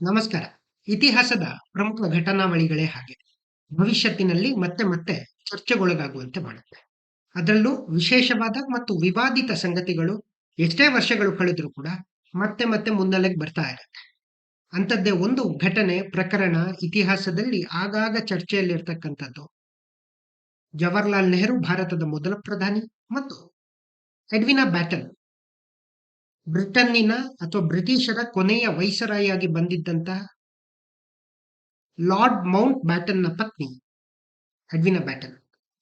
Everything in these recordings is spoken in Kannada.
ನಮಸ್ಕಾರ. ಇತಿಹಾಸದ ಪ್ರಮುಖ ಘಟನಾವಳಿಗಳೇ ಹಾಗೆ. ಭವಿಷ್ಯತ್ತಿನಲ್ಲಿ ಮತ್ತೆ ಮತ್ತೆ ಚರ್ಚೆಗೊಳಗಾಗುವಂತೆ ಮಾಡುತ್ತೆ. ಅದರಲ್ಲೂ ವಿಶೇಷವಾದ ಮತ್ತು ವಿವಾದಿತ ಸಂಗತಿಗಳು ಎಷ್ಟೇ ವರ್ಷಗಳು ಕಳೆದ್ರೂ ಕೂಡ ಮತ್ತೆ ಮತ್ತೆ ಮುನ್ನೆಲೆಗೆ ಬರ್ತಾ ಇರುತ್ತೆ. ಅಂಥದ್ದೇ ಒಂದು ಘಟನೆ, ಪ್ರಕರಣ ಇತಿಹಾಸದಲ್ಲಿ ಆಗಾಗ ಚರ್ಚೆಯಲ್ಲಿರ್ತಕ್ಕಂಥದ್ದು. ಜವಾಹರ್ಲಾಲ್ ನೆಹರು ಭಾರತದ ಮೊದಲ ಪ್ರಧಾನಿ ಮತ್ತು ಎಡ್ವಿನಾ ಬ್ಯಾಟನ್ ಬ್ರಿಟನ್ನಿನ ಅಥವಾ ಬ್ರಿಟಿಷರ ಕೊನೆಯ ವೈಸರಾಯಿಯಾಗಿ ಬಂದಿದ್ದಂತಹ ಲಾರ್ಡ್ ಮೌಂಟ್ ಬ್ಯಾಟನ್ನ ಪತ್ನಿ ಅಡ್ವಿನ ಬ್ಯಾಟನ್.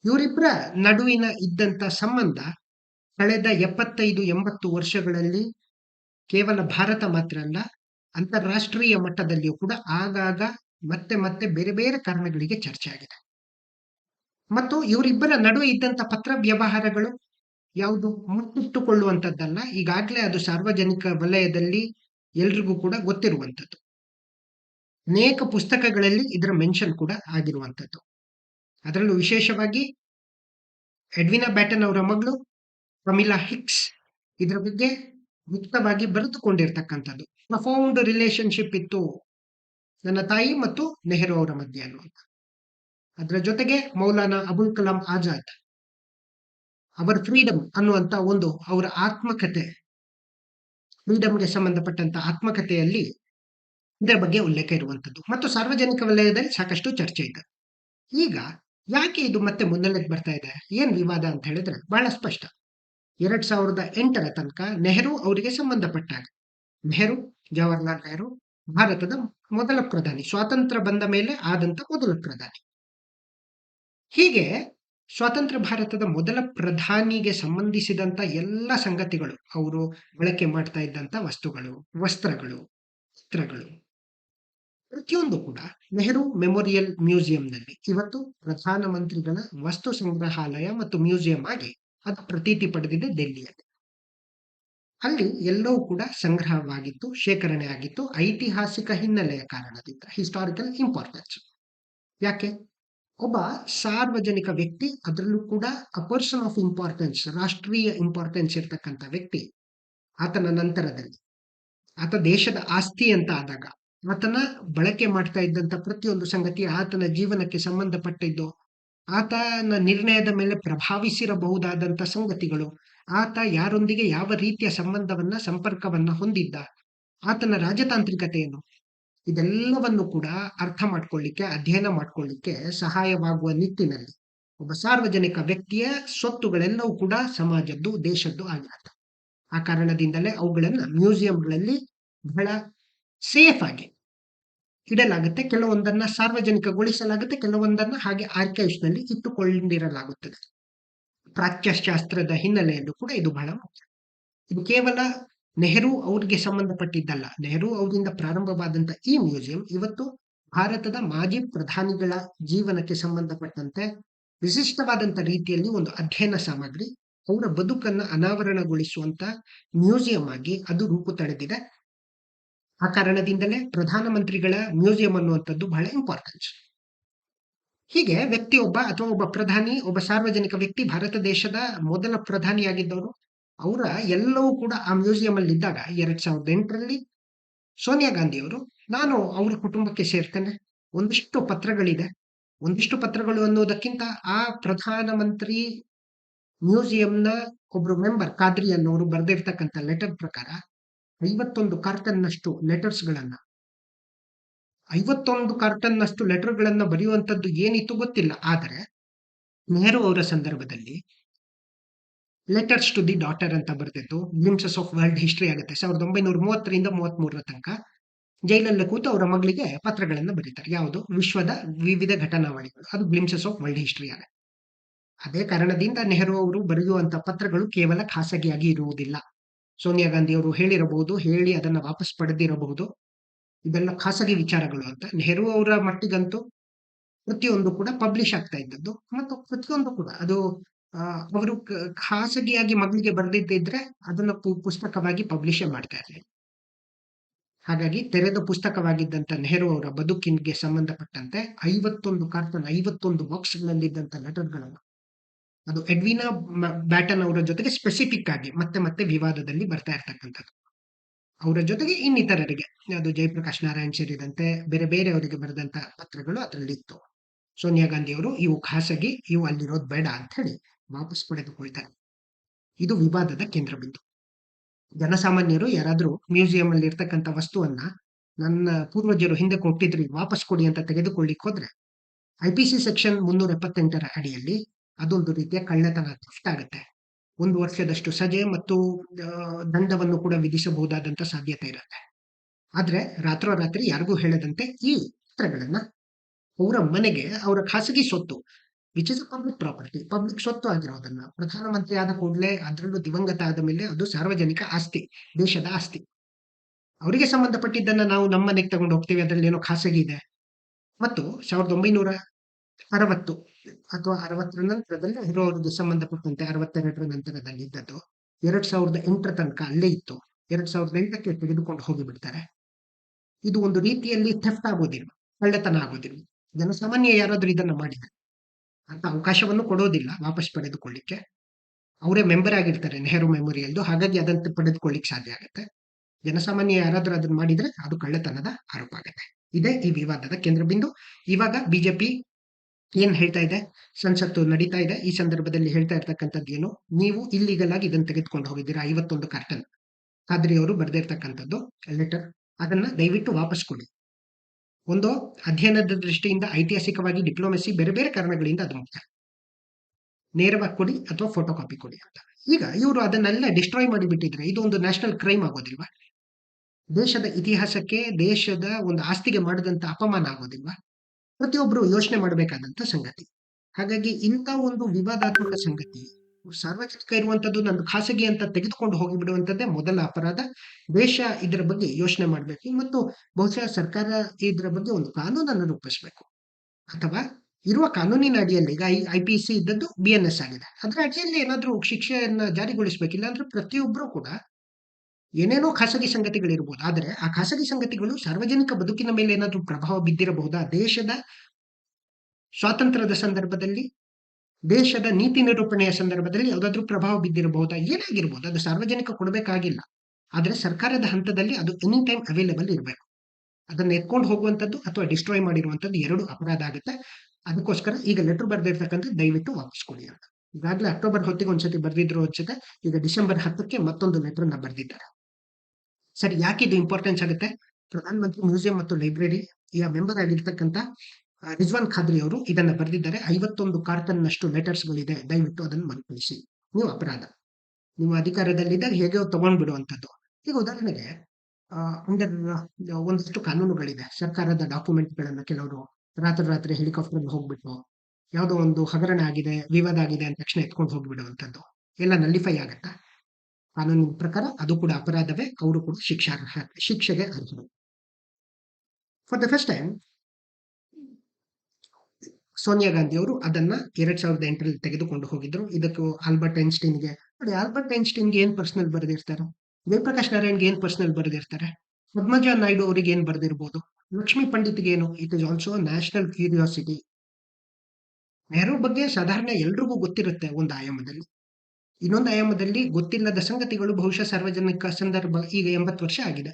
ಇವರಿಬ್ಬರ ನಡುವಿನ ಇದ್ದಂತ ಸಂಬಂಧ ಕಳೆದ ಎಪ್ಪತ್ತೈದು ಎಂಬತ್ತು ವರ್ಷಗಳಲ್ಲಿ ಕೇವಲ ಭಾರತ ಮಾತ್ರ ಅಲ್ಲ, ಅಂತಾರಾಷ್ಟ್ರೀಯ ಮಟ್ಟದಲ್ಲಿಯೂ ಕೂಡ ಆಗಾಗ ಮತ್ತೆ ಮತ್ತೆ ಬೇರೆ ಬೇರೆ ಕಾರಣಗಳಿಗೆ ಚರ್ಚೆ ಆಗಿದೆ. ಮತ್ತು ಇವರಿಬ್ಬರ ನಡುವೆ ಇದ್ದಂತ ಪತ್ರ ವ್ಯವಹಾರಗಳು ಯಾವುದು ಮುಚ್ಚಿಟ್ಟುಕೊಳ್ಳುವಂಥದ್ದಲ್ಲ. ಈಗಾಗಲೇ ಅದು ಸಾರ್ವಜನಿಕ ವಲಯದಲ್ಲಿ ಎಲ್ರಿಗೂ ಕೂಡ ಗೊತ್ತಿರುವಂಥದ್ದು. ಅನೇಕ ಪುಸ್ತಕಗಳಲ್ಲಿ ಇದರ ಮೆನ್ಷನ್ ಕೂಡ ಆಗಿರುವಂಥದ್ದು. ಅದರಲ್ಲೂ ವಿಶೇಷವಾಗಿ ಎಡ್ವಿನಾ ಬ್ಯಾಟನ್ ಅವರ ಮಗಳು ಪ್ರಮಿಲಾ ಹಿಕ್ಸ್ ಇದರ ಬಗ್ಗೆ ಮುಕ್ತವಾಗಿ ಬರೆದುಕೊಂಡಿರ್ತಕ್ಕಂಥದ್ದು. ಪ್ರಫೌಂಡ್ ರಿಲೇಶನ್‌ಶಿಪ್ ಇತ್ತು ನನ್ನ ತಾಯಿ ಮತ್ತು ನೆಹರು ಅವರ ಮಧ್ಯೆ ಅನ್ನುವಂಥ. ಅದರ ಜೊತೆಗೆ ಮೌಲಾನಾ ಅಬುಲ್ ಕಲಾಂ ಆಜಾದ್ ಅವರ್ ಫ್ರೀಡಮ್ ಅನ್ನುವಂತ ಒಂದು ಅವರ ಆತ್ಮಕತೆ ಫ್ರೀಡಮ್‌ಗೆ ಸಂಬಂಧಪಟ್ಟಂತ ಆತ್ಮಕಥೆಯಲ್ಲಿ ಇದರ ಬಗ್ಗೆ ಉಲ್ಲೇಖ ಇರುವಂಥದ್ದು ಮತ್ತು ಸಾರ್ವಜನಿಕ ವಲಯದಲ್ಲಿ ಸಾಕಷ್ಟು ಚರ್ಚೆ ಇದೆ. ಈಗ ಯಾಕೆ ಇದು ಮತ್ತೆ ಮುನ್ನೆಲೆಗೆ ಬರ್ತಾ ಇದೆ? ಏನ್ ವಿವಾದ ಅಂತ ಹೇಳಿದ್ರೆ ಬಹಳ ಸ್ಪಷ್ಟ. 2008ರ ತನಕ ನೆಹರು ಅವರಿಗೆ ಸಂಬಂಧಪಟ್ಟಾಗ ನೆಹರು, ಜವಾಹರ್ಲಾಲ್ ನೆಹರು ಭಾರತದ ಮೊದಲ ಪ್ರಧಾನಿ. ಸ್ವಾತಂತ್ರ್ಯ ಬಂದ ಮೇಲೆ ಆದಂತ ಮೊದಲ ಪ್ರಧಾನಿ. ಹೀಗೆ ಸ್ವಾತಂತ್ರ್ಯ ಭಾರತದ ಮೊದಲ ಪ್ರಧಾನಿಗೆ ಸಂಬಂಧಿಸಿದಂತ ಎಲ್ಲ ಸಂಗತಿಗಳು, ಅವರು ಬಳಕೆ ಮಾಡ್ತಾ ಇದ್ದಂತ ವಸ್ತುಗಳು, ವಸ್ತ್ರಗಳು, ಚಿತ್ರಗಳು ಪ್ರತಿಯೊಂದು ಕೂಡ ನೆಹರು ಮೆಮೋರಿಯಲ್ ಮ್ಯೂಸಿಯಂನಲ್ಲಿ ಇವತ್ತು ಪ್ರಧಾನಮಂತ್ರಿಗಳ ವಸ್ತು ಸಂಗ್ರಹಾಲಯ ಮತ್ತು ಮ್ಯೂಸಿಯಂ ಆಗಿ ಅದು ಪ್ರತೀತಿ ಪಡೆದಿದೆ ದೆಹಲಿಯಲ್ಲಿ. ಅಲ್ಲಿ ಎಲ್ಲವೂ ಕೂಡ ಸಂಗ್ರಹವಾಗಿತ್ತು, ಶೇಖರಣೆ ಆಗಿತ್ತು ಐತಿಹಾಸಿಕ ಹಿನ್ನೆಲೆಯ ಕಾರಣದಿಂದ ಹಿಸ್ಟಾರಿಕಲ್ ಇಂಪಾರ್ಟೆನ್ಸ್. ಯಾಕೆ? ಒಬ್ಬ ಸಾರ್ವಜನಿಕ ವ್ಯಕ್ತಿ, ಅದರಲ್ಲೂ ಕೂಡ ಅ ಪರ್ಸನ್ ಆಫ್ ಇಂಪಾರ್ಟೆನ್ಸ್, ರಾಷ್ಟ್ರೀಯ ಇಂಪಾರ್ಟೆನ್ಸ್ ಇರ್ತಕ್ಕಂಥ ವ್ಯಕ್ತಿ ಆತನ ನಂತರದಲ್ಲಿ. ಆತ ದೇಶದ ಆಸ್ತಿ ಅಂತ ಆದಾಗ ಆತನ ಬಳಕೆ ಮಾಡ್ತಾ ಇದ್ದಂತ ಪ್ರತಿಯೊಂದು ಸಂಗತಿ ಆತನ ಜೀವನಕ್ಕೆ ಸಂಬಂಧಪಟ್ಟಿದ್ದು, ಆತನ ನಿರ್ಣಯದ ಮೇಲೆ ಪ್ರಭಾವಿಸಿರಬಹುದಾದಂತ ಸಂಗತಿಗಳು, ಆತ ಯಾರೊಂದಿಗೆ ಯಾವ ರೀತಿಯ ಸಂಬಂಧವನ್ನ, ಸಂಪರ್ಕವನ್ನ ಹೊಂದಿದ್ದ, ಆತನ ರಾಜತಾಂತ್ರಿಕತೆಯನ್ನು ಇದೆಲ್ಲವನ್ನು ಕೂಡ ಅರ್ಥ ಮಾಡ್ಕೊಳ್ಳಿಕ್ಕೆ, ಅಧ್ಯಯನ ಮಾಡ್ಕೊಳ್ಳಿಕ್ಕೆ ಸಹಾಯವಾಗುವ ನಿಟ್ಟಿನಲ್ಲಿ ಒಬ್ಬ ಸಾರ್ವಜನಿಕ ವ್ಯಕ್ತಿಯ ಸ್ವತ್ತುಗಳೆಲ್ಲವೂ ಕೂಡ ಸಮಾಜದ್ದು, ದೇಶದ್ದು ಆಗಿರುತ್ತೆ. ಆ ಕಾರಣದಿಂದಲೇ ಅವುಗಳನ್ನ ಮ್ಯೂಸಿಯಂಗಳಲ್ಲಿ ಬಹಳ ಸೇಫ್ ಆಗಿ ಇಡಲಾಗುತ್ತೆ, ಕೆಲವೊಂದನ್ನ ಸಾರ್ವಜನಿಕಗೊಳಿಸಲಾಗುತ್ತೆ, ಕೆಲವೊಂದನ್ನ ಹಾಗೆ ಆರ್ಕೈವ್ಸ್ನಲ್ಲಿ ಇಟ್ಟುಕೊಂಡಿರಲಾಗುತ್ತದೆ. ಪ್ರಾಚ್ಯಶಾಸ್ತ್ರದ ಹಿನ್ನೆಲೆಯಲ್ಲೂ ಕೂಡ ಇದು ಬಹಳ ಮುಖ್ಯ. ಇದು ಕೇವಲ ನೆಹರು ಅವ್ರಿಗೆ ಸಂಬಂಧಪಟ್ಟಿದ್ದಲ್ಲ. ನೆಹರು ಅವರಿಂದ ಪ್ರಾರಂಭವಾದಂತ ಈ ಮ್ಯೂಸಿಯಂ ಇವತ್ತು ಭಾರತದ ಮಾಜಿ ಪ್ರಧಾನಿಗಳ ಜೀವನಕ್ಕೆ ಸಂಬಂಧಪಟ್ಟಂತೆ ವಿಶಿಷ್ಟವಾದಂತ ರೀತಿಯಲ್ಲಿ ಒಂದು ಅಧ್ಯಯನ ಸಾಮಗ್ರಿ ಅವರ ಬದುಕನ್ನ ಅನಾವರಣಗೊಳಿಸುವಂತ ಮ್ಯೂಸಿಯಂ ಆಗಿ ಅದು ರೂಪು ತಳೆದಿದೆ ಆ ಕಾರಣದಿಂದಲೇ ಪ್ರಧಾನಮಂತ್ರಿಗಳ ಮ್ಯೂಸಿಯಂ ಅನ್ನುವಂಥದ್ದು ಬಹಳ ಇಂಪಾರ್ಟೆನ್ಸ್ ಹೀಗೆ ವ್ಯಕ್ತಿಯೊಬ್ಬ ಅಥವಾ ಒಬ್ಬ ಪ್ರಧಾನಿ, ಒಬ್ಬ ಸಾರ್ವಜನಿಕ ವ್ಯಕ್ತಿ ಭಾರತ ದೇಶದ ಮೊದಲ ಪ್ರಧಾನಿಯಾಗಿದ್ದವರು ಅವರ ಎಲ್ಲವೂ ಕೂಡ ಆ ಮ್ಯೂಸಿಯಂ ಅಲ್ಲಿ ಇದ್ದಾಗ ಎರಡ್ ಸಾವಿರದ ಎಂಟರಲ್ಲಿ ಸೋನಿಯಾ ಗಾಂಧಿ ಅವರು, ನಾನು ಅವರ ಕುಟುಂಬಕ್ಕೆ ಸೇರ್ತೇನೆ. ಒಂದಿಷ್ಟು ಪತ್ರಗಳಿದೆ. ಒಂದಿಷ್ಟು ಪತ್ರಗಳು ಅನ್ನೋದಕ್ಕಿಂತ ಆ ಪ್ರಧಾನಮಂತ್ರಿ ಮ್ಯೂಸಿಯಂನ ಒಬ್ರು ಮೆಂಬರ್ ಖಾದ್ರಿ ಅನ್ನೋರು ಬರೆದಿರ್ತಕ್ಕಂಥ ಲೆಟರ್ ಪ್ರಕಾರ ಐವತ್ತೊಂದು ಕಾರ್ಟನ್ನಷ್ಟು ಲೆಟರ್ಸ್ ಗಳನ್ನ, ಐವತ್ತೊಂದು ಕಾರ್ಟನ್ನಷ್ಟು ಲೆಟರ್ ಗಳನ್ನ ಏನಿತ್ತು ಗೊತ್ತಿಲ್ಲ. ಆದರೆ ನೆಹರು ಅವರ ಸಂದರ್ಭದಲ್ಲಿ ಲೆಟರ್ಸ್ ಟು ದಿ ಡಾಟರ್ ಅಂತ ಬರ್ತಿತ್ತು ಗ್ಲಿಮ್ಸಸ್ ಆಫ್ ವರ್ಲ್ಡ್ ಹಿಸ್ಟ್ರಿ ಆಗುತ್ತೆ. ಸಾವಿರದ ಒಂಬೈನೂರ ಮೂವತ್ತರಿಂದ ಮೂವತ್ತ್ ಮೂರರ ತನಕ ಜೈಲಲ್ಲಿ ಕೂತು ಅವರ ಮಗಳಿಗೆ ಪತ್ರಗಳನ್ನ ಬರೀತಾರೆ. ಯಾವುದು? ವಿಶ್ವದ ವಿವಿಧ ಘಟನಾವಳಿಗಳು. ಅದು ಗ್ಲಿಮ್ಸಸ್ ಆಫ್ ವರ್ಲ್ಡ್ ಹಿಸ್ಟ್ರಿ ಆಗುತ್ತೆ ಅದೇ ಕಾರಣದಿಂದ ನೆಹರು ಅವರು ಬರೆಯುವಂತ ಪತ್ರಗಳು ಕೇವಲ ಖಾಸಗಿಯಾಗಿ ಇರುವುದಿಲ್ಲ. ಸೋನಿಯಾ ಗಾಂಧಿ ಅವರು ಹೇಳಿರಬಹುದು, ಹೇಳಿ ಅದನ್ನ ವಾಪಸ್ ಪಡೆದಿರಬಹುದು. ಇದೆಲ್ಲ ಖಾಸಗಿ ವಿಚಾರಗಳು ಅಂತ. ನೆಹರು ಅವರ ಮಟ್ಟಿಗಂತೂ ಪ್ರತಿಯೊಂದು ಕೂಡ ಪಬ್ಲಿಷ್ ಆಗ್ತಾ ಇದ್ದದ್ದು. ಮತ್ತು ಪ್ರತಿಯೊಂದು ಕೂಡ ಅದು ಅವರು ಖಾಸಗಿಯಾಗಿ ಮಗಳಿಗೆ ಬರೆದಿದ್ದಿದ್ರೆ ಅದನ್ನ ಪುಸ್ತಕವಾಗಿ ಪಬ್ಲಿಷ್ ಮಾಡ್ತಾ ಇರಲಿಲ್ಲ ಹಾಗಾಗಿ ತೆರೆದ ಪುಸ್ತಕವಾಗಿದ್ದಂತ ನೆಹರು ಅವರ ಬದುಕಿಗೆ ಸಂಬಂಧಪಟ್ಟಂತೆ ಐವತ್ತೊಂದು ಕಾರ್ಟನ್, ಐವತ್ತೊಂದು ಬಾಕ್ಸ್‌ಗಳಲ್ಲಿದ್ದಂತ ಲೆಟರ್‌ಗಳನ್ನು ಅದು ಎಡ್ವಿನಾ ಬ್ಯಾಟನ್ ಅವರ ಜೊತೆಗೆ ಸ್ಪೆಸಿಫಿಕ್ ಆಗಿ ಮತ್ತೆ ಮತ್ತೆ ವಿವಾದದಲ್ಲಿ ಬರ್ತಾ ಇರ್ತಕ್ಕಂಥದ್ದು. ಅವರ ಜೊತೆಗೆ ಇನ್ನಿತರರಿಗೆ, ಅದು ಜಯಪ್ರಕಾಶ್ ನಾರಾಯಣ್ ಸೇರಿದಂತೆ ಬೇರೆ ಬೇರೆಯವರಿಗೆ ಬರೆದಂತ ಪತ್ರಗಳು ಅದರಲ್ಲಿತ್ತು. ಸೋನಿಯಾ ಗಾಂಧಿ ಅವರು ಇವು ಖಾಸಗಿ, ಇವು ಅಲ್ಲಿರೋದು ಬೇಡ ಅಂತ ಹೇಳಿ ವಾಪಸ್ ಪಡೆದುಕೊಳ್ತಾರೆ. ಇದು ವಿವಾದದ ಕೇಂದ್ರ ಬಿಂದು. ಜನಸಾಮಾನ್ಯರು ಯಾರಾದರೂ ಮ್ಯೂಸಿಯಂ ಅಲ್ಲಿ ಇರ್ತಕ್ಕಂಥ ವಸ್ತುವನ್ನ ನನ್ನ ಪೂರ್ವಜರು ಹಿಂದೆ ಕೊಟ್ಟಿದ್ರು ವಾಪಸ್ ಕೊಡಿ ಅಂತ ತೆಗೆದುಕೊಳ್ಳಿಕ್ ಹೋದ್ರೆ ಐಪಿಸಿ ಸೆಕ್ಷನ್ ಮುನ್ನೂರ ಎಪ್ಪತ್ತೆಂಟರ ಅಡಿಯಲ್ಲಿ ಅದೊಂದು ರೀತಿಯ ಕಳ್ಳತನ ಗಿಫ್ಟ್ ಆಗುತ್ತೆ. ಒಂದು ವರ್ಷದಷ್ಟು ಸಜೆ ಮತ್ತು ದಂಡವನ್ನು ಕೂಡ ವಿಧಿಸಬಹುದಾದಂತ ಸಾಧ್ಯತೆ ಇರುತ್ತೆ. ಆದ್ರೆ ರಾತ್ರೋರಾತ್ರಿ ಯಾರಿಗೂ ಹೇಳದಂತೆ ಈ ಚಿತ್ರಗಳನ್ನ ಅವರ ಮನೆಗೆ, ಅವರ ಖಾಸಗಿ ಸ್ವತ್ತು which is public property public ಸ್ವತ್ತು ಆಗಿರೋದನ್ನ ಪ್ರಧಾನಮಂತ್ರಿ ಆದ ಕೂಡಲೇ ಅದರಲ್ಲೂ ದಿವಂಗತ ಆದ ಮೇಲೆ ಅದು ಸಾರ್ವಜನಿಕ ಆಸ್ತಿ, ದೇಶದ ಆಸ್ತಿ. ಅವರಿಗೆ ಸಂಬಂಧಪಟ್ಟಿದ್ದನ್ನ ನಾವು ನಮ್ಮ ಮನೆಗೆ ತಗೊಂಡು ಹೋಗ್ತೀವಿ, ಅದರಲ್ಲಿ ಏನೋ ಖಾಸಗಿ ಇದೆ. ಮತ್ತು ಸಾವಿರದ ಒಂಬೈನೂರ ಅರವತ್ತು ಅಥವಾ ಅರವತ್ತರ ನಂತರದಲ್ಲಿ ಇರೋರಿಗೆ ಸಂಬಂಧಪಟ್ಟಂತೆ ಅರವತ್ತೆರಡರ ನಂತರದಲ್ಲಿ ಇದ್ದದ್ದು ಎರಡ್ ಸಾವಿರದ ಎಂಟರ ತನಕ ಅಲ್ಲೇ ಇತ್ತು. ಎರಡ್ ಸಾವಿರದ ಎಂಟಕ್ಕೆ ತೆಗೆದುಕೊಂಡು ಹೋಗಿಬಿಡ್ತಾರೆ ಇದು ಒಂದು ರೀತಿಯಲ್ಲಿ ಥೆಫ್ಟ್ ಆಗೋದಿಲ್ಲ, ಕಳ್ಳತನ ಆಗೋದಿಲ್ಲ. ಜನಸಾಮಾನ್ಯ ಯಾರಾದ್ರೂ ಇದನ್ನ ಮಾಡಿದ್ರೆ. ಅಂತ ಅವಕಾಶವನ್ನು ಕೊಡೋದಿಲ್ಲ ವಾಪಸ್ ಪಡೆದುಕೊಳ್ಳಿಕ್ಕೆ. ಅವರೇ ಮೆಂಬರ್ ಆಗಿರ್ತಾರೆ ನೆಹರು ಮೆಮೊರಿಯಲ್ದು, ಹಾಗಾಗಿ ಅದನ್ನು ಪಡೆದುಕೊಳ್ಳಿಕ್ಕೆ ಸಾಧ್ಯ ಆಗುತ್ತೆ. ಜನಸಾಮಾನ್ಯ ಯಾರಾದರೂ ಅದನ್ನ ಮಾಡಿದ್ರೆ ಅದು ಕಳ್ಳತನದ ಆರೋಪ ಆಗುತ್ತೆ. ಇದೇ ಈ ವಿವಾದದ ಕೇಂದ್ರ ಬಿಂದು. ಇವಾಗ ಬಿಜೆಪಿ ಏನ್ ಹೇಳ್ತಾ ಇದೆ? ಸಂಸತ್ತು ನಡೀತಾ ಇದೆ. ಈ ಸಂದರ್ಭದಲ್ಲಿ ಹೇಳ್ತಾ ಇರ್ತಕ್ಕಂಥದ್ದು ಏನು? ನೀವು ಇಲ್ಲಿಗಲ್ ಆಗಿ ಇದನ್ನು ತೆಗೆದುಕೊಂಡು ಹೋಗಿದ್ದೀರಾ? ಐವತ್ತೊಂದು ಕಾರ್ಟನ್ ಖಾದ್ರಿ ಅವರು ಬರೆದಿರ್ತಕ್ಕಂಥದ್ದು ಲೆಟರ್ ಅದನ್ನ ದಯವಿಟ್ಟು ವಾಪಸ್ ಕೊಡಿ. ಒಂದು ಅಧ್ಯಯನದ ದೃಷ್ಟಿಯಿಂದ ಐತಿಹಾಸಿಕವಾಗಿ ಡಿಪ್ಲೊಮೆಸಿ ಬೇರೆ ಬೇರೆ ಕಾರಣಗಳಿಂದ ಅದು ಮುಖ್ಯ ನೇರವಾಗಿ ಕೊಡಿ ಅಥವಾ ಫೋಟೋ ಕಾಪಿ ಕೊಡಿ ಅಂತ. ಈಗ ಇವರು ಅದನ್ನೆಲ್ಲ ಡಿಸ್ಟ್ರಾಯ್ ಮಾಡಿಬಿಟ್ಟಿದ್ರೆ ಇದು ಒಂದು ನ್ಯಾಷನಲ್ ಕ್ರೈಮ್ ಆಗೋದಿಲ್ವಾ? ದೇಶದ ಇತಿಹಾಸಕ್ಕೆ ದೇಶದ ಒಂದು ಆಸ್ತಿಗೆ ಮಾಡಿದಂತ ಅಪಮಾನ ಆಗೋದಿಲ್ವಾ? ಪ್ರತಿಯೊಬ್ಬರು ಯೋಚನೆ ಮಾಡಬೇಕಾದಂತ ಸಂಗತಿ. ಹಾಗಾಗಿ ಇಂಥ ಒಂದು ವಿವಾದಾತ್ಮಕ ಸಂಗತಿ ಸಾರ್ವಜನಿಕ ಇರುವಂತದ್ದು ನಂದು ಖಾಸಗಿ ಅಂತ ತೆಗೆದುಕೊಂಡು ಹೋಗಿ ಬಿಡುವಂತದ್ದೇ ಮೊದಲ ಅಪರಾಧ. ದೇಶ ಇದರ ಬಗ್ಗೆ ಯೋಚನೆ ಮಾಡಬೇಕು. ಮತ್ತು ಬಹುಶಃ ಸರ್ಕಾರ ಇದರ ಬಗ್ಗೆ ಒಂದು ಕಾನೂನನ್ನು ರೂಪಿಸಬೇಕು. ಅಥವಾ ಇರುವ ಕಾನೂನಿನ ಅಡಿಯಲ್ಲಿ ಈಗ ಐ ಪಿ ಸಿ ಇದ್ದದ್ದು ಬಿ ಎನ್ ಎಸ್ ಆಗಿದೆ. ಅದರ ಅಡಿಯಲ್ಲಿ ಏನಾದ್ರೂ ಶಿಕ್ಷೆಯನ್ನ ಜಾರಿಗೊಳಿಸಬೇಕು. ಅಂದ್ರೆ ಪ್ರತಿಯೊಬ್ಬರು ಕೂಡ ಏನೇನೋ ಖಾಸಗಿ ಸಂಗತಿಗಳಿರ್ಬೋದು ಆದರೆ ಆ ಖಾಸಗಿ ಸಂಗತಿಗಳು ಸಾರ್ವಜನಿಕ ಬದುಕಿನ ಮೇಲೆ ಏನಾದ್ರೂ ಪ್ರಭಾವ ಬಿದ್ದಿರಬಹುದಾ? ದೇಶದ ಸ್ವಾತಂತ್ರ್ಯದ ಸಂದರ್ಭದಲ್ಲಿ ದೇಶದ ನೀತಿ ನಿರೂಪಣೆಯ ಸಂದರ್ಭದಲ್ಲಿ ಯಾವುದಾದ್ರೂ ಪ್ರಭಾವ ಬಿದ್ದಿರಬಹುದಾ? ಏನಾಗಿರ್ಬೋದು? ಅದು ಸಾರ್ವಜನಿಕ ಕೊಡಬೇಕಾಗಿಲ್ಲ. ಆದ್ರೆ ಸರ್ಕಾರದ ಹಂತದಲ್ಲಿ ಅದು ಎನಿ ಟೈಮ್ ಅವೈಲೇಬಲ್ ಇರಬೇಕು. ಅದನ್ನ ಎತ್ಕೊಂಡು ಹೋಗುವಂಥದ್ದು ಅಥವಾ ಡಿಸ್ಟ್ರಾಯ್ ಮಾಡಿರುವಂಥದ್ದು ಎರಡು ಅಪರಾಧ ಆಗುತ್ತೆ. ಅದಕ್ಕೋಸ್ಕರ ಈಗ ಲೆಟರ್ ಬರೆದಿರ್ತಕ್ಕಂಥ ದಯವಿಟ್ಟು ವಾಪಸ್ ಕೊಡಿ ಅಂತ. ಈಗಾಗಲೇ ಅಕ್ಟೋಬರ್ ಹೊತ್ತಿಗೆ ಒಂದ್ಸತಿ ಬರೆದಿದ್ರು ಅನ್ಸುತ್ತೆ. ಈಗ ಡಿಸೆಂಬರ್ ಹತ್ತಕ್ಕೆ ಮತ್ತೊಂದು ಲೆಟರ್ನ ಬರೆದಿದ್ದಾರೆ. ಸರಿ ಯಾಕೆ ಇದು ಇಂಪಾರ್ಟೆನ್ಸ್ ಆಗುತ್ತೆ? ಪ್ರಧಾನಮಂತ್ರಿ ಮ್ಯೂಸಿಯಂ ಮತ್ತು ಲೈಬ್ರರಿ, ಈಗ ಮೆಂಬರ್ ಆಗಿರ್ತಕ್ಕಂಥ ರಿಜ್ವಾನ್ ಖಾದ್ರಿ ಅವರು ಇದನ್ನ ಬರೆದಿದ್ದಾರೆ. ಐವತ್ತೊಂದು ಕಾರ್ಟನ್ ನಷ್ಟು ಲೆಟರ್ಸ್ ಗಳಿದೆ ದಯವಿಟ್ಟು ಅದನ್ನು ಮರುಕಳಿಸಿ. ನೀವು ಅಪರಾಧ. ನೀವು ಅಧಿಕಾರದಲ್ಲಿದ್ದಾಗ ಹೇಗೆ ತಗೊಂಡ್ ಬಿಡುವಂತದ್ದು ಈಗ ಉದಾಹರಣೆಗೆ ಅಂಡರ್ ಒಂದಷ್ಟು ಕಾನೂನುಗಳಿದೆ. ಸರ್ಕಾರದ ಡಾಕ್ಯುಮೆಂಟ್ ಗಳನ್ನ ಕೆಲವರು ರಾತ್ರಿ ರಾತ್ರಿ ಹೆಲಿಕಾಪ್ಟರ್ ಹೋಗ್ಬಿಟ್ಟು ಯಾವುದೋ ಒಂದು ಹಗರಣ ಆಗಿದೆ, ವಿವಾದ ಆಗಿದೆ ಅಂತ ತಕ್ಷಣ ಎತ್ಕೊಂಡು ಹೋಗ್ಬಿಡುವಂಥದ್ದು. ಎಲ್ಲ ನಲ್ಲಿಫೈ ಆಗತ್ತಾ? ಕಾನೂನಿನ ಪ್ರಕಾರ ಅದು ಕೂಡ ಅಪರಾಧವೇ. ಅವರು ಕೂಡ ಶಿಕ್ಷಾರ್ಹ, ಶಿಕ್ಷೆಗೆ ಅರ್ಹರು. For the first time Sonia Gandhi ಅವರು ಅದನ್ನ ಎರಡ್ ಸಾವಿರದ ಎಂಟರಲ್ಲಿ ತೆಗೆದುಕೊಂಡು ಹೋಗಿದ್ರು. ಇದಕ್ಕೂ ಆಲ್ಬರ್ಟ್ ಐನ್ಸ್ಟೈನ್ಗೆ. ನೋಡಿ, ಆಲ್ಬರ್ಟ್ ಐನ್ಸ್ಟೈನ್ಗೆ ಏನ್ ಪರ್ಸನಲ್ ಬರೆದಿರ್ತಾರೆ? ಜಯಪ್ರಕಾಶ್ ನಾರಾಯಣ್ಗೆ ಏನ್ ಪರ್ಸನಲ್ ಬರೆದಿರ್ತಾರೆ? ಪದ್ಮಜ ನಾಯ್ಡು ಅವರಿಗೆ ಏನ್ ಬರೆದಿರ್ಬೋದು? ಲಕ್ಷ್ಮೀ ಪಂಡಿತ್ಗೆ ಏನು? It is also national curiosity Nehru ಬಗ್ಗೆ ಸಾಧಾರಣ ಎಲ್ರಿಗೂ ಗೊತ್ತಿರುತ್ತೆ ಒಂದು ಆಯಾಮದಲ್ಲಿ. ಇನ್ನೊಂದು ಆಯಾಮದಲ್ಲಿ ಗೊತ್ತಿಲ್ಲದ ಸಂಗತಿಗಳು ಬಹುಶಃ ಸಾರ್ವಜನಿಕ ಸಂದರ್ಭ ಈಗ ಎಂಬತ್ತು ವರ್ಷ ಆಗಿದೆ.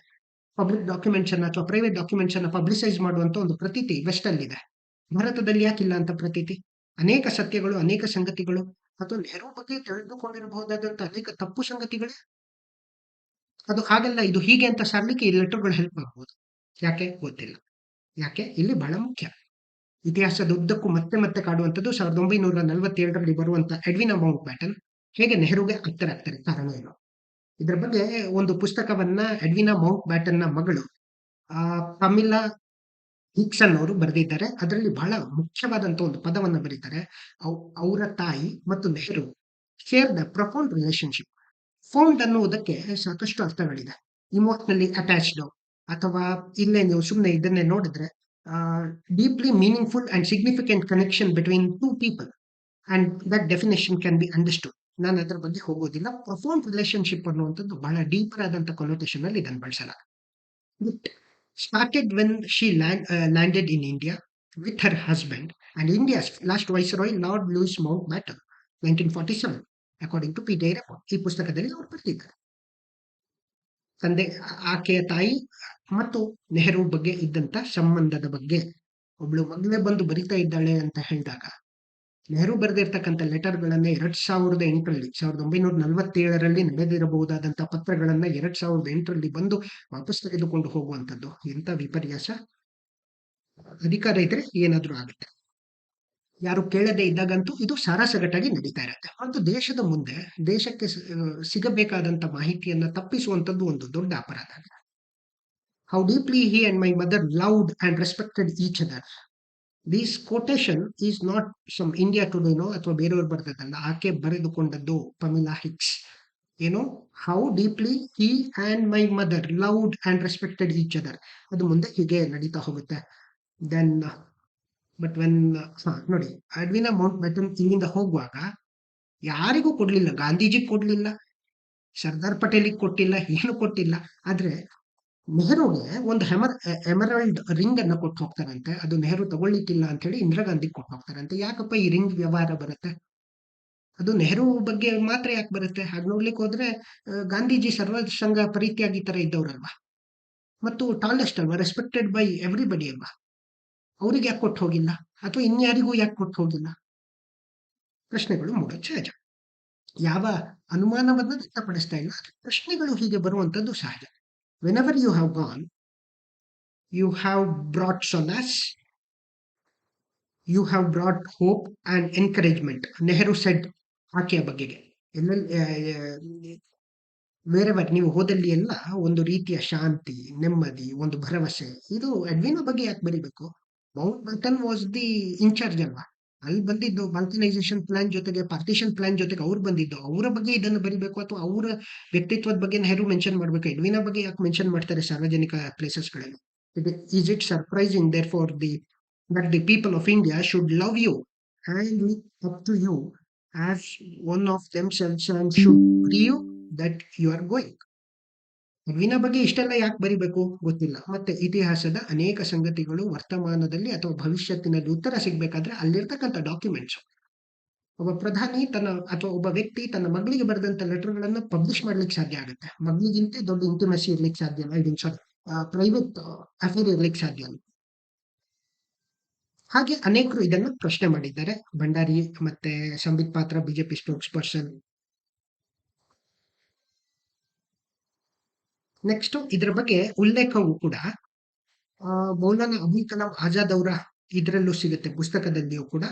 ಪಬ್ಲಿಕ್ ಡಾಕ್ಯುಮೆಂಟ್ಸ್ ಅನ್ನ ಅಥವಾ ಪ್ರೈವೇಟ್ ಡಾಕ್ಯುಮೆಂಟ್ಸ್ ಅನ್ನ ಪಬ್ಲಿಸೈಸ್ ಮಾಡುವಂತ ಒಂದು ಪ್ರತೀತಿ ವೆಸ್ಟ್ ಅಲ್ಲಿದೆ. ಭಾರತದಲ್ಲಿ ಯಾಕಿಲ್ಲ ಅಂತ ಪ್ರತೀತಿ? ಅನೇಕ ಸತ್ಯಗಳು, ಅನೇಕ ಸಂಗತಿಗಳು. ಅಥವಾ ನೆಹರು ಬಗ್ಗೆ ತಿಳಿದುಕೊಂಡಿರಬಹುದಾದಂತ ಅನೇಕ ತಪ್ಪು ಸಂಗತಿಗಳೇ. ಅದು ಹಾಗಲ್ಲ, ಇದು ಹೀಗೆ ಅಂತ ಸಾರ್ಲಿಕ್ಕೆ ಈ ಲೆಟರ್ಗಳು ಹೆಲ್ಪ್ ಆಗ್ಬೋದು. ಯಾಕೆ? ಗೊತ್ತಿಲ್ಲ. ಯಾಕೆ? ಇಲ್ಲಿ ಬಹಳ ಮುಖ್ಯ. ಇತಿಹಾಸದ ಉದ್ದಕ್ಕೂ ಮತ್ತೆ ಮತ್ತೆ ಕಾಡುವಂಥದ್ದು ಸಾವಿರದ ಒಂಬೈನೂರ ನಲವತ್ತೇಳರಲ್ಲಿ ಬರುವಂತ ಎಡ್ವಿನ್ ಮೌಂಟ್ ಬ್ಯಾಟನ್. ಹೇಗೆ ನೆಹರುಗೆ ಆಗ್ತಾರೆ ಕಾರಣ ಏನು? ಇದರ ಬಗ್ಗೆ ಒಂದು ಪುಸ್ತಕವನ್ನ ಎಡ್ವಿನಾ ಮೌಂಟ್ನ ಮಗಳು, ಆ ಪಮಿಲಾ ಹಿಕ್ಸನ್ ಅವರು ಬರೆದಿದ್ದಾರೆ. ಅದರಲ್ಲಿ ಬಹಳ ಮುಖ್ಯವಾದಂತ ಒಂದು ಪದವನ್ನು ಬರೀತಾರೆ. ಅವರ ತಾಯಿ ಮತ್ತು Nehru share the profound relationship found ಅನ್ನುವುದಕ್ಕೆ ಸಾಕಷ್ಟು ಅರ್ಥಗಳಿದೆ. ಇಮೋಷನಲಿ ಅಟ್ಯಾಚ್ಡ್ ಅಥವಾ ಇಲ್ಲೇ ನೀವು ಸುಮ್ಮನೆ ಇದನ್ನೇ ನೋಡಿದ್ರೆ deeply meaningful and significant connection between two people and that definition can be understood ನಾನು ಅದರ ಬಗ್ಗೆ ಹೋಗೋದಿಲ್ಲ. ಪ್ರಫೌಂಡ್ ರಿಲೇಶನ್ಶಿಪ್ ಅನ್ನುವಂಥದ್ದು ಬಹಳ ಡೀಪರ್ ಆದಂತ ಕೊನೋಟೇಷನ್ ಅಲ್ಲಿ ಇದನ್ನು ಬಳಸಲಾಗುತ್ತೆ. Started when she land, uh, landed in India with her husband and India's last viceroy Lord Louis Mountbatten 1947 according to P D ಈ ಪುಸ್ತಕದಲ್ಲಿ ಅವರು ಬರೆದಿದ್ದಾರೆ ತಂದೆ ಆಕೆಯ ತಾಯಿ ಮತ್ತು ನೆಹರು ಬಗ್ಗೆ ಇದ್ದಂತ ಸಂಬಂಧದ ಬಗ್ಗೆ ಒಬ್ಳು ಮಗಳೇ ಬಂದು ಬರಿತಾ ಇದ್ದಾಳೆ ಅಂತ ಹೇಳಿದಾಗ ನೆಹರು ಬರೆದಿರ್ತಕ್ಕಂಥ ಲೆಟರ್ಗಳನ್ನ ಎರಡ್ ಸಾವಿರದ ಎಂಟರಲ್ಲಿ ಸಾವಿರದ ಒಂಬೈನೂರ ನಲವತ್ತೇಳರಲ್ಲಿ ನಡೆದಿರಬಹುದಾದಂತಹ ಪತ್ರಗಳನ್ನ ಎರಡ್ ಸಾವಿರದ ಎಂಟರಲ್ಲಿ ಬಂದು ವಾಪಸ್ ತೆಗೆದುಕೊಂಡು ಹೋಗುವಂಥದ್ದು. ಎಂತ ವಿಪರ್ಯಾಸ? ಅಧಿಕಾರ ಇದ್ರೆ ಏನಾದ್ರೂ ಆಗುತ್ತೆ. ಯಾರು ಕೇಳದೆ ಇದ್ದಾಗಂತೂ ಇದು ಸಾರಾಸಗಟಾಗಿ ನಡೀತಾ ಇರುತ್ತೆ. ಮತ್ತು ದೇಶದ ಮುಂದೆ, ದೇಶಕ್ಕೆ ಸಿಗಬೇಕಾದಂತ ಮಾಹಿತಿಯನ್ನ ತಪ್ಪಿಸುವಂತದ್ದು ಒಂದು ದೊಡ್ಡ ಅಪರಾಧ how deeply he and my mother loved and respected each other this quotation is not some India ಟುಡೇನೋ ಅಥವಾ ಬೇರೆಯವರು ಬರ್ತದಲ್ಲ ಆಕೆ ಬರೆದುಕೊಂಡದ್ದು ಪಮಿಲಾ ಹಿಕ್ಸ್ ಏನೋ how deeply he and my mother loved and respected each other ಅದು ಮುಂದೆ ಹೀಗೆ ನಡೀತಾ ಹೋಗುತ್ತೆ. ದೆನ್ ಬಟ್ ವೆನ್ ಹಾ, ನೋಡಿ ಅಡ್ವಿನ ಮೌಂಟ್ ಬ್ಯಾಟನ್ ಇಲ್ಲಿಂದ ಹೋಗುವಾಗ ಯಾರಿಗೂ ಕೊಡ್ಲಿಲ್ಲ. ಗಾಂಧೀಜಿ ಕೊಡ್ಲಿಲ್ಲ. ಸರ್ದಾರ್ ಪಟೇಲಿಗೆ ಕೊಟ್ಟಿಲ್ಲ, ಏನು ಕೊಟ್ಟಿಲ್ಲ. ಆದ್ರೆ ನೆಹರುಗೆ ಒಂದು ಹೆಮರ್ ಎಮರಲ್ಡ್ ರಿಂಗ್ ಅನ್ನ ಕೊಟ್ಟು ಹೋಗ್ತಾರಂತೆ. ಅದು ನೆಹರು ತಗೊಳ್ಳಿಕ್ಕಿಲ್ಲ ಅಂತ ಹೇಳಿ ಇಂದಿರಾ ಗಾಂಧಿ ಕೊಟ್ಟು ಹೋಗ್ತಾರಂತೆ. ಯಾಕಪ್ಪ ಈ ರಿಂಗ್ ವ್ಯವಹಾರ ಬರುತ್ತೆ? ಅದು ನೆಹರು ಬಗ್ಗೆ ಮಾತ್ರ ಯಾಕೆ ಬರುತ್ತೆ? ಹಾಗೆ ನೋಡ್ಲಿಕ್ಕೆ ಹೋದ್ರೆ ಗಾಂಧೀಜಿ ಸರ್ವಸಂಗ ಪರಿತ್ಯಾಗಿ ತರ ಇದ್ದವ್ರಲ್ವಾ? ಮತ್ತು ಟಾಲೆಸ್ಟ್ ಅಲ್ವಾ? ರೆಸ್ಪೆಕ್ಟೆಡ್ ಬೈ ಎವ್ರಿಬಡಿ ಅಲ್ವಾ? ಅವ್ರಿಗೆ ಯಾಕೆ ಕೊಟ್ಟು ಹೋಗಿಲ್ಲ? ಅಥವಾ ಇನ್ಯಾರಿಗೂ ಯಾಕೆ ಕೊಟ್ಟು ಹೋಗಿಲ್ಲ? ಪ್ರಶ್ನೆಗಳು ಮೂಡೋ ಸಹಜ ಯಾವ ಅನುಮಾನವನ್ನು ವ್ಯಕ್ತಪಡಿಸ್ತಾ ಇಲ್ಲ. ಪ್ರಶ್ನೆಗಳು ಹೀಗೆ ಬರುವಂತದ್ದು ಸಹಜ. Whenever you have gone you have brought solace you have brought hope and encouragement Nehru said ಆಕೆಯ ಬಗೆಗೆ ಎಲ್ಲೆಲ್ಲಿ ಬೇರೆವರ್ ನೀವು ಹೋದಲ್ಲಿ ಎಲ್ಲ ಒಂದು ರೀತಿಯ ಶಾಂತಿ, ನೆಮ್ಮದಿ, ಒಂದು ಭರವಸೆ. ಇದು ಅಡ್ವಿನ ಬಗ್ಗೆ ಯಾಕೆ ಬರಿಬೇಕು? Mountbatten was the in charge ಅಲ್ವಾ? ಅಲ್ಲಿ ಬಂದಿದ್ದು ಬಾಲ್ಕನೈಸೇಷನ್ ಪ್ಲಾನ್ ಜೊತೆಗೆ ಪಾರ್ಟಿಷನ್ ಪ್ಲಾನ್ ಜೊತೆಗೆ ಅವ್ರು ಬಂದಿದ್ದು. ಅವರ ಬಗ್ಗೆ ಇದನ್ನು ಬರಿಬೇಕು ಅಥವಾ ಅವರ ವ್ಯಕ್ತಿತ್ವದ ಬಗ್ಗೆ ನೆಹರು ಮೆನ್ಷನ್ ಮಾಡ್ಬೇಕು. ಎಡ್ವಿನ ಬಗ್ಗೆ ಯಾಕೆ ಮೆನ್ಷನ್ ಮಾಡ್ತಾರೆ ಸಾರ್ವಜನಿಕ ಪ್ಲೇಸಸ್ಗಳಲ್ಲಿ is it surprising there for the that the people of India should love you and look up to you as one of themselves and should you that you are Edwina ಬಗ್ಗೆ ಇಷ್ಟೆಲ್ಲ ಯಾಕೆ ಬರಿಬೇಕು ಗೊತ್ತಿಲ್ಲ. ಮತ್ತೆ ಇತಿಹಾಸದ ಅನೇಕ ಸಂಗತಿಗಳು ವರ್ತಮಾನದಲ್ಲಿ ಅಥವಾ ಭವಿಷ್ಯತ್ತಿನಲ್ಲಿ ಉತ್ತರ ಸಿಗ್ಬೇಕಾದ್ರೆ ಅಲ್ಲಿರ್ತಕ್ಕಂಥ ಡಾಕ್ಯುಮೆಂಟ್ಸ್ ಒಬ್ಬ ಪ್ರಧಾನಿ ತನ್ನ ಅಥವಾ ಒಬ್ಬ ವ್ಯಕ್ತಿ ತನ್ನ ಮಗಳಿಗೆ ಬರೆದಂತ ಲೆಟರ್ಗಳನ್ನು ಪಬ್ಲಿಷ್ ಮಾಡ್ಲಿಕ್ಕೆ ಸಾಧ್ಯ ಆಗುತ್ತೆ. ಮಗಳಿಗಿಂತ ದೊಡ್ಡ ಇಂಟಿಮೆಸಿ ಇರ್ಲಿಕ್ಕೆ ಸಾಧ್ಯ ಅಲ್ಲ ಐಡಿನ್ ಸಾರಿ ಪ್ರೈವೇಟ್ ಅಫೇರ್ ಇರ್ಲಿಕ್ಕೆ ಸಾಧ್ಯ ಅಲ್ಲ ಹಾಗೆ ಅನೇಕರು ಇದನ್ನು ಪ್ರಶ್ನೆ ಮಾಡಿದ್ದಾರೆ. ಭಂಡಾರಿ ಮತ್ತೆ ಸಂಬಿತ್ ಪಾತ್ರ ಬಿಜೆಪಿ ಸ್ಪೋಕ್ಸ್ ಪರ್ಸನ್ ನೆಕ್ಸ್ಟ್ ಇದ್ರ ಬಗ್ಗೆ ಉಲ್ಲೇಖವು ಕೂಡ ಮೌಲಾನ ಅಬುಲ್ ಕಲಾಂ ಆಜಾದ್ ಅವರ ಇದರಲ್ಲೂ ಸಿಗುತ್ತೆ, ಪುಸ್ತಕದಲ್ಲಿಯೂ ಕೂಡ.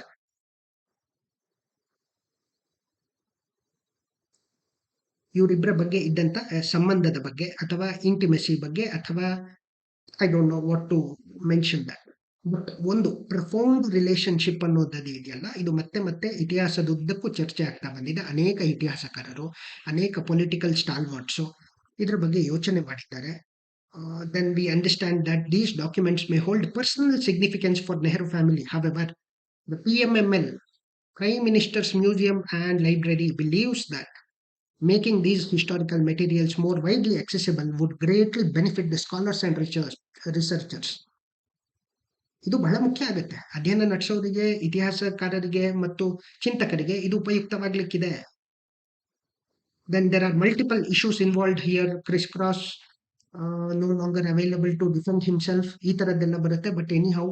ಇವರಿಬ್ಬರ ಬಗ್ಗೆ ಇದ್ದಂತ ಸಂಬಂಧದ ಬಗ್ಗೆ ಅಥವಾ ಇಂಟಿಮೆಸಿ ಬಗ್ಗೆ ಅಥವಾ I don't know what to mention that but ಒಂದು ಪ್ರಫೌಂಡ್ ರಿಲೇಶನ್ಶಿಪ್ ಅನ್ನೋದದ್ದು ಇದೆಯಲ್ಲ, ಇದು ಮತ್ತೆ ಮತ್ತೆ ಇತಿಹಾಸದುದ್ದಕ್ಕೂ ಚರ್ಚೆ ಆಗ್ತಾ ಬಂದಿದೆ. ಅನೇಕ ಇತಿಹಾಸಕಾರರು, ಅನೇಕ ಪೊಲಿಟಿಕಲ್ ಸ್ಟಾಲ್ವರ್ಟ್ಸು ಇದ್ರ ಬಗ್ಗೆ ಯೋಚನೆ ಮಾಡಿದ್ದಾರೆ. Then we understand that these documents may hold personal significance for Nehru family however the P M M L prime ministers museum and library believes that making these historical materials more widely accessible would greatly benefit the scholars and research researchers ಇದು ಬಹಳ ಮುಖ್ಯ ಆಗುತ್ತೆ. ಅಧ್ಯಯನ ನಡೆಸೋರಿಗೆ, ಇತಿಹಾಸಕಾರರಿಗೆ ಮತ್ತು ಚಿಂತಕರಿಗೆ ಇದು ಉಪಯುಕ್ತವಾಗ್ಲಿಕ್ಕಿದೆ. Then there are multiple issues involved here crisscross cross no longer available to defend himself ಈ ತರದ್ದೆಲ್ಲ ಬರುತ್ತೆ. ಬಟ್ ಎನಿ ಹೌ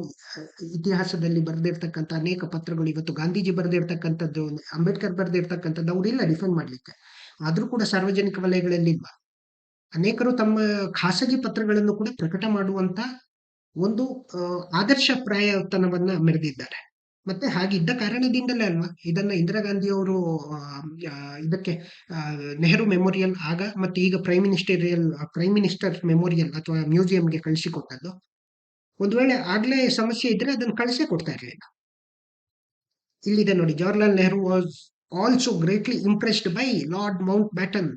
ಇತಿಹಾಸದಲ್ಲಿ ಬರೆದಿರ್ತಕ್ಕಂಥ ಅನೇಕ ಪತ್ರಗಳು ಇವತ್ತು ಗಾಂಧೀಜಿ ಬರೆದಿರ್ತಕ್ಕಂಥದ್ದು, ಅಂಬೇಡ್ಕರ್ ಬರೆದಿರ್ತಕ್ಕಂಥದ್ದು, ಅವರಿಲ್ಲ ಡಿಫೆಂಡ್ ಮಾಡಲಿಕ್ಕೆ. ಆದರೂ ಕೂಡ ಸಾರ್ವಜನಿಕ ವಲಯಗಳಲ್ಲಿ ಇಲ್ವಾ? ಅನೇಕರು ತಮ್ಮ ಖಾಸಗಿ ಪತ್ರಗಳನ್ನು ಕೂಡ ಪ್ರಕಟ ಮಾಡುವಂತ ಒಂದು ಆದರ್ಶ ಆದರ್ಶಪ್ರಾಯತನವನ್ನ ಮೆರೆದಿದ್ದಾರೆ. ಮತ್ತೆ ಹಾಗಿದ್ದ ಕಾರಣದಿಂದಲೇ ಅಲ್ವಾ? ಇದನ್ನ ಇಂದಿರಾ ಗಾಂಧಿ ಅವರು ಇದಕ್ಕೆ ನೆಹರು ಮೆಮೋರಿಯಲ್ ಆಗ ಮತ್ತೆ ಈಗ prime ministerial prime minister memorial ಅಥವಾ ಮ್ಯೂಸಿಯಂಗೆ ಕಳಿಸಿಕೊಟ್ಟದ್ದು. ಒಂದು ವೇಳೆ ಆಗ್ಲೇ ಸಮಸ್ಯೆ ಇದ್ರೆ ಅದನ್ನ ಕಳಿಸೇ ಕೊಡ್ತಾ ಇರಲಿಲ್ಲ. ಇಲ್ಲಿದೆ ನೋಡಿ Jawaharlal Nehru was also greatly impressed by Lord Mountbatten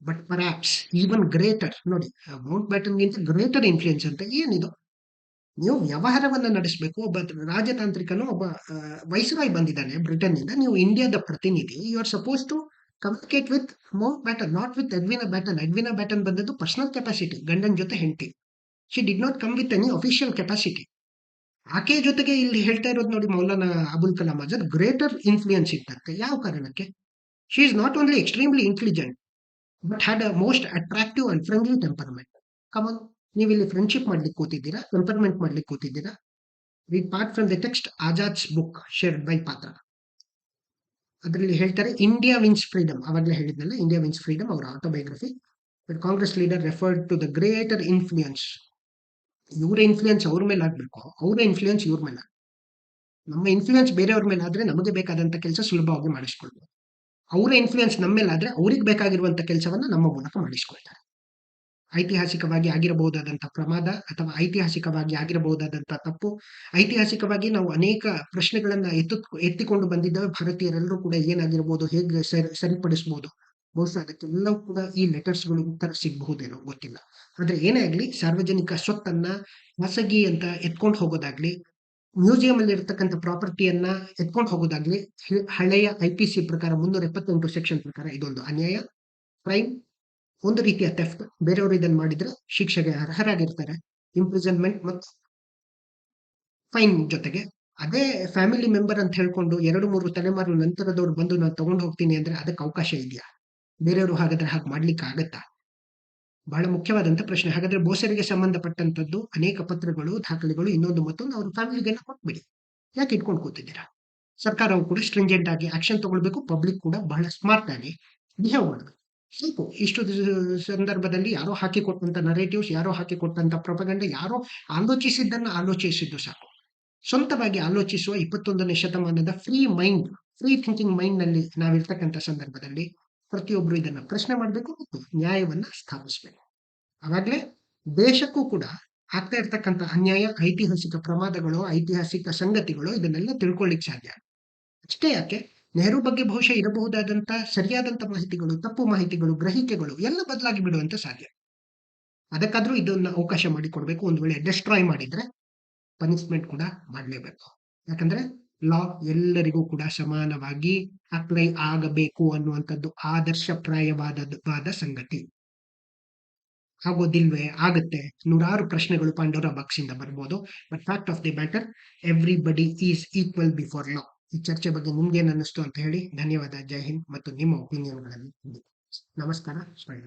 but perhaps even greater ನೋಡಿ ಮೌಂಟ್ ಬ್ಯಾಟನ್ಗಿಂತ ಗ್ರೇಟರ್ ಇನ್ಫ್ಲೂಯೆನ್ಸ್ ಅಂತ ಏನಿದು? ನೀವು ವ್ಯವಹಾರವನ್ನ ನಡೆಸಬೇಕು, ಒಬ್ಬ ರಾಜತಾಂತ್ರಿಕನು ಒಬ್ಬ ವೈಸ್ರಾಯ್ ಬಂದಿದ್ದಾನೆ ಬ್ರಿಟನ್ ಇಂದ ನೀವು ಇಂಡಿಯಾದ ಪ್ರತಿನಿಧಿ. You are suppose to communicate with Mountbatten not with Edwina Batten Edwina Batten ಬಂದದ್ದು ಪರ್ಸನಲ್ ಕೆಪಾಸಿಟಿ ಗಂಡನ ಜೊತೆ ಹೆಂಡತಿ. She did not come with any official capacity ಆಕೆ ಜೊತೆಗೆ ಇಲ್ಲಿ ಹೇಳ್ತಾ ಇರೋದು ನೋಡಿ ಮೌಲಾನಾ ಅಬುಲ್ ಕಲಾಂ ಆಜಾದ್ ಗ್ರೇಟರ್ ಇನ್ಫ್ಲೂಯೆನ್ಸ್ ಇತ್ತಂತೆ ಯಾವ ಕಾರಣಕ್ಕೆ? She is not only extremely intelligent but had a most attractive and friendly temperament come on ನೀವು ಇಲ್ಲಿ ಫ್ರೆಂಡ್ಶಿಪ್ ಮಾಡ್ಲಿಕ್ಕೆ ಕೂತಿದ್ದೀರಾ? ಟೆಂಪರ್ಮೆಂಟ್ ಮಾಡ್ಲಿಕ್ಕೆ ಕೂತಿದ್ದೀರಾ? Read part from the text Azad's book shared by ಪಾತ್ರ ಅದರಲ್ಲಿ ಹೇಳ್ತಾರೆ ಇಂಡಿಯಾ ವಿನ್ಸ್ ಫ್ರೀಡಮ್ ಅವಾಗಲೇ ಹೇಳಿದ್ನಲ್ಲ ಇಂಡಿಯಾ ವಿನ್ಸ್ ಫ್ರೀಡಮ್ ಅವರ autobiography but Congress leader referred to the greater influence ಇವರ ಇನ್ಫ್ಲೂಯೆನ್ಸ್ ಅವ್ರ ಮೇಲೆ ಆಗ್ಬೇಕು. ಅವರ ಇನ್ಫ್ಲೂಯೆನ್ಸ್ ಇವ್ರ ಮೇಲೆ ನಮ್ಮ ಇನ್ಫ್ಲೂಯೆನ್ಸ್ ಬೇರೆಯವ್ರ ಮೇಲೆ ಆದರೆ ನಮಗೆ ಬೇಕಾದಂಥ ಕೆಲಸ ಸುಲಭವಾಗಿ ಮಾಡಿಸ್ಕೊಳ್ಬೋದು. ಅವರ ಇನ್ಫ್ಲೂಯೆನ್ಸ್ ನಮ್ಮ ಮೇಲೆ ಆದರೆ ಅವ್ರಿಗೆ ಬೇಕಾಗಿರುವಂಥ ಕೆಲಸವನ್ನ ನಮ್ಮ ಮೂಲಕ ಮಾಡಿಸ್ಕೊಳ್ತಾರೆ. ಐತಿಹಾಸಿಕವಾಗಿ ಆಗಿರಬಹುದಾದಂತಹ ಪ್ರಮಾದ ಅಥವಾ ಐತಿಹಾಸಿಕವಾಗಿ ಆಗಿರಬಹುದಾದಂತಹ ತಪ್ಪು. ಐತಿಹಾಸಿಕವಾಗಿ ನಾವು ಅನೇಕ ಪ್ರಶ್ನೆಗಳನ್ನ ಎತ್ತು, ಎತ್ತಿಕೊಂಡು ಬಂದಿದ್ದ ಭಾರತೀಯರೆಲ್ಲರೂ ಕೂಡ ಏನಾಗಿರ್ಬೋದು, ಹೇಗೆ ಸರಿ ಸರಿಪಡಿಸಬಹುದು ಬಹುಶಃ ಅದಕ್ಕೆಲ್ಲವೂ ಕೂಡ ಈ ಲೆಟರ್ಸ್ಗಳು ಉತ್ತರ ಸಿಗಬಹುದೇನೋ ಗೊತ್ತಿಲ್ಲ. ಆದ್ರೆ ಏನೇ ಆಗ್ಲಿ, ಸಾರ್ವಜನಿಕ ಸ್ವತ್ತನ್ನ ಖಾಸಗಿ ಅಂತ ಎತ್ಕೊಂಡು ಹೋಗೋದಾಗ್ಲಿ ಮ್ಯೂಸಿಯಂ ಅಲ್ಲಿ ಇರ್ತಕ್ಕಂಥ ಪ್ರಾಪರ್ಟಿಯನ್ನ ಎತ್ಕೊಂಡು ಹೋಗೋದಾಗ್ಲಿ ಹಳೆಯ ಐ ಪಿ ಸಿ ಪ್ರಕಾರ, ಮುನ್ನೂರ ಎಪ್ಪತ್ತೆಂಟು ಸೆಕ್ಷನ್ ಪ್ರಕಾರ ಇದೊಂದು ಅನ್ಯಾಯ ಕ್ರೈಮ್ ಒಂದು ರೀತಿಯ ಥೆಫ್ಟ್ ಬೇರೆಯವರು ಇದನ್ನ ಮಾಡಿದ್ರೆ ಶಿಕ್ಷೆಗೆ ಅರ್ಹರಾಗಿರ್ತಾರೆ. ಇಂಪ್ರಿಸನ್ಮೆಂಟ್ ಮತ್ತು ಫೈನ್ ಜೊತೆಗೆ. ಅದೇ ಫ್ಯಾಮಿಲಿ ಮೆಂಬರ್ ಅಂತ ಹೇಳ್ಕೊಂಡು ಎರಡು ಮೂರು ತಲೆಮಾರು ನಂತರದವ್ರು ಬಂದು ನಾನು ತಗೊಂಡು ಹೋಗ್ತೀನಿ ಅಂದ್ರೆ ಅದಕ್ಕೆ ಅವಕಾಶ ಇದೆಯಾ? ಬೇರೆಯವರು ಹಾಗಾದ್ರೆ ಹಾಗೆ ಮಾಡ್ಲಿಕ್ಕೆ ಆಗತ್ತಾ? ಬಹಳ ಮುಖ್ಯವಾದಂತ ಪ್ರಶ್ನೆ. ಹಾಗಾದ್ರೆ ಬೋಸರಿಗೆ ಸಂಬಂಧಪಟ್ಟಂತದ್ದು ಅನೇಕ ಪತ್ರಗಳು, ದಾಖಲೆಗಳು, ಇನ್ನೊಂದು ಮತ್ತೊಂದು ಅವ್ರ ಫ್ಯಾಮಿಲಿಗೆಲ್ಲ ಕೊಟ್ಬಿಡಿ. ಯಾಕೆ ಇಟ್ಕೊಂಡು ಕೂತಿದ್ದೀರಾ? ಸರ್ಕಾರವು ಕೂಡ ಸ್ಟ್ರಿಂಜೆಂಟ್ ಆಗಿ ಆಕ್ಷನ್ ತಗೊಳ್ಬೇಕು ಪಬ್ಲಿಕ್ ಕೂಡ ಬಹಳ ಸ್ಮಾರ್ಟ್ ಆಗಿ ಬಿಹೇವ್ ಮಾಡಬೇಕು. ಸಾಕು ಇಷ್ಟು ಸಂದರ್ಭದಲ್ಲಿ ಯಾರೋ ಹಾಕಿ ಕೊಟ್ಟಂತ ನರೇಟಿವ್ಸ್ ಯಾರೋ ಹಾಕಿ ಕೊಟ್ಟಂತ ಪ್ರೊಪಗಂಡ ಯಾರೋ ಆಲೋಚಿಸಿದ್ದನ್ನು ಆಲೋಚಿಸಿದ್ದು ಸಾಕು. ಸ್ವಂತವಾಗಿ ಆಲೋಚಿಸುವ ಇಪ್ಪತ್ತೊಂದನೇ ಶತಮಾನದ ಫ್ರೀ ಮೈಂಡ್ ಫ್ರೀ ಥಿಂಕಿಂಗ್ ಮೈಂಡ್ನಲ್ಲಿ ನಾವಿರ್ತಕ್ಕಂಥ ಸಂದರ್ಭದಲ್ಲಿ ಪ್ರತಿಯೊಬ್ರು ಇದನ್ನ ಪ್ರಶ್ನೆ ಮಾಡಬೇಕು ಮತ್ತು ನ್ಯಾಯವನ್ನ ಸ್ಥಾಪಿಸಬೇಕು. ಆವಾಗಲೇ ದೇಶಕ್ಕೂ ಕೂಡ ಆಗ್ತಾ ಇರ್ತಕ್ಕಂಥ ಅನ್ಯಾಯ, ಐತಿಹಾಸಿಕ ಪ್ರಮಾದಗಳು, ಐತಿಹಾಸಿಕ ಸಂಗತಿಗಳು ಇದನ್ನೆಲ್ಲ ತಿಳ್ಕೊಳ್ಳಿಕ್ ಸಾಧ್ಯ. ಅಷ್ಟೇ ಯಾಕೆ? ನೆಹರು ಬಗ್ಗೆ ಬಹುಶಃ ಇರಬಹುದಾದಂತಹ ಸರಿಯಾದಂತ ಮಾಹಿತಿಗಳು, ತಪ್ಪು ಮಾಹಿತಿಗಳು, ಗ್ರಹಿಕೆಗಳು ಎಲ್ಲ ಬದಲಾಗಿ ಬಿಡುವಂತ ಸಾಧ್ಯ. ಅದಕ್ಕಾದ್ರೂ ಇದನ್ನ ಅವಕಾಶ ಮಾಡಿಕೊಡ್ಬೇಕು. ಒಂದು ವೇಳೆ ಡೆಸ್ಟ್ರಾಯ್ ಮಾಡಿದ್ರೆ ಪನಿಷ್ಮೆಂಟ್ ಕೂಡ ಮಾಡಲೇಬೇಕು. ಯಾಕಂದ್ರೆ ಲಾ ಎಲ್ಲರಿಗೂ ಕೂಡ ಸಮಾನವಾಗಿ ಅಪ್ಲೈ ಆಗಬೇಕು ಅನ್ನುವಂಥದ್ದು ಆದರ್ಶಪ್ರಾಯವಾದ ಸಂಗತಿ. ಆಗೋದಿಲ್ವೇ? ಆಗುತ್ತೆ. ನೂರಾರು ಪ್ರಶ್ನೆಗಳು ಪಾಂಡೋರ ಬಾಕ್ಸ್ ಇಂದ ಬರ್ಬೋದು. But fact of the matter everybody is equal before law ಈ ಚರ್ಚೆ ಬಗ್ಗೆ ನಿಮ್ಗೇನ್ ಅನ್ನಿಸ್ತು ಅಂತ ಹೇಳಿ ಧನ್ಯವಾದ. ಜೈ ಹಿಂದ್ ಮತ್ತು ನಿಮ್ಮ ಒಪಿನಿಯನ್ಗಳನ್ನು ನಮಸ್ಕಾರ. ಸ್ಮೈಲ್